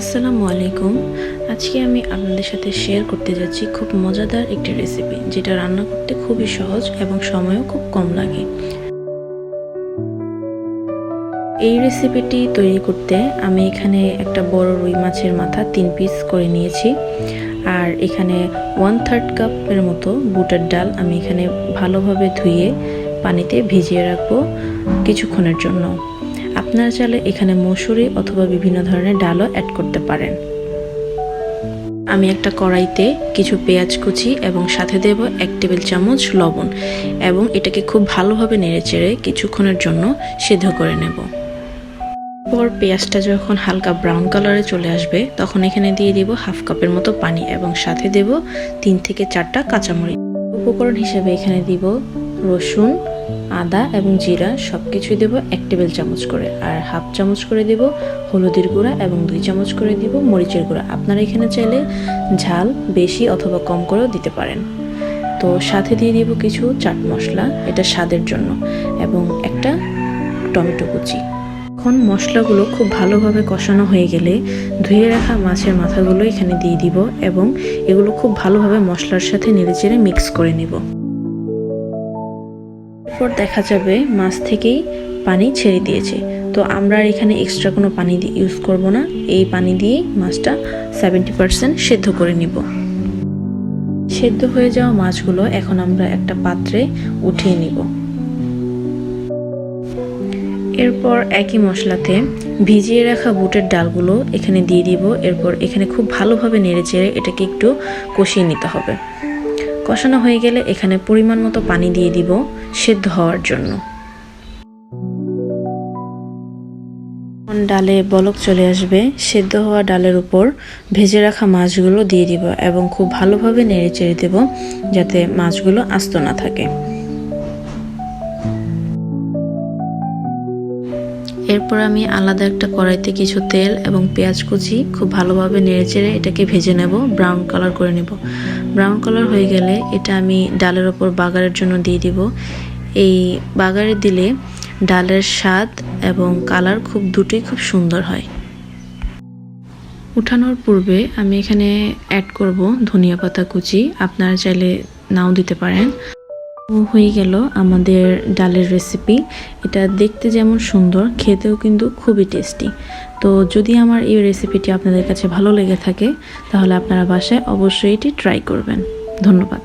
আসসালামু আলাইকুম। আজকে আমি আপনাদের সাথে শেয়ার করতে যাচ্ছি খুব মজাদার একটি রেসিপি যেটা রান্না করতে খুবই সহজ এবং সময়ও খুব কম লাগে। এই রেসিপিটি তৈরি করতে আমি এখানে একটা বড় রুই মাছের মাথা তিন পিস করে নিয়েছি। আর এখানে ওয়ান থার্ড কাপের মতো বুটার ডাল আমি এখানে ভালোভাবে ধুয়ে পানিতে ভিজিয়ে রাখব কিছুক্ষণের জন্য। আপনারা চাইলে এখানে মসুরি অথবা বিভিন্ন ধরনের ডালও অ্যাড করতে পারেন। আমি একটা কড়াইতে কিছু পেঁয়াজ কুচি এবং সাথে দেব এক টেবিল চামচ লবণ এবং এটাকে খুব ভালোভাবে নেড়েচেড়ে কিছুক্ষণের জন্য সিদ্ধ করে নেব। পর পেঁয়াজটা যখন হালকা ব্রাউন কালারে চলে আসবে, তখন এখানে দিয়ে দিব হাফ কাপের মতো পানি এবং সাথে দেব তিন থেকে চারটা কাঁচামরিচ। উপকরণ হিসেবে এখানে দিব রসুন আদা এবং জিরা সব কিছুই দেবো এক টেবিল চামচ করে। আর হাফ চামচ করে দেব হলুদের গুঁড়া এবং দুই চামচ করে দিব মরিচের গুঁড়া। আপনারা এখানে চাইলে ঝাল বেশি অথবা কম করেও দিতে পারেন। তো সাথে দিয়ে দিব কিছু চাট মশলা, এটা স্বাদের জন্য, এবং একটা টমেটো কুচি। এখন মশলাগুলো খুব ভালোভাবে কষানো হয়ে গেলে ধুয়ে রাখা মাছের মাথাগুলো এখানে দিয়ে দিব এবং এগুলো খুব ভালোভাবে মশলার সাথে নেড়েচেড়ে মিক্স করে নেব। এরপর দেখা যাবে মাছ থেকেই পানি ছেড়ে দিয়েছে। তো আমরা এখানে এক্সট্রা কোনো পানি ইউজ করব না। এই পানি দিয়েই মাছটা সেভেন্টি পারসেন্ট সেদ্ধ করে নিব। সেদ্ধ হয়ে যাওয়া মাছগুলো এখন আমরা একটা পাত্রে উঠিয়ে নিব। এরপর একই মশলাতে ভিজিয়ে রাখা বুটের ডালগুলো এখানে দিয়ে দিব। এরপর এখানে খুব ভালোভাবে নেড়ে চেড়ে এটাকে একটু কষিয়ে নিতে হবে। কষানো হয়ে গেলে এখানে পরিমাণ মতো পানি দিয়ে দিব সেদ্ধ হওয়ার জন্য। ডালে বলক চলে আসবে, সেদ্ধ হওয়া ডালের উপর ভেজে রাখা মাছগুলো দিয়ে দিব এবং খুব ভালোভাবে নেড়ে চেড়ে দেব যাতে মাছগুলো আস্ত না থাকে। এরপর আমি আলাদা একটা কড়াইতে কিছু তেল এবং পেঁয়াজ কুচি খুব ভালোভাবে নেড়েচেড়ে এটাকে ভেজে নেব ব্রাউন কালার করে নেব। ব্রাউন কালার হয়ে গেলে এটা আমি ডালের ওপর বাগারের জন্য দিয়ে দিব। এই বাগারে দিলে ডালের স্বাদ এবং কালার খুব দুটোই খুব সুন্দর হয়। উঠানোর পূর্বে আমি এখানে অ্যাড করব ধনিয়া পাতা কুচি, আপনারা চাইলে নাও দিতে পারেন। হয়ে গেল আমাদের ডালের রেসিপি এটা দেখতে যেমন সুন্দর, খেতেও কিন্তু খুবই টেস্টি তো যদি আমার এই রেসিপিটি আপনাদের কাছে ভালো লেগে থাকে, তাহলে আপনারা বাসায় অবশ্যই এটি ট্রাই করবেন। ধন্যবাদ।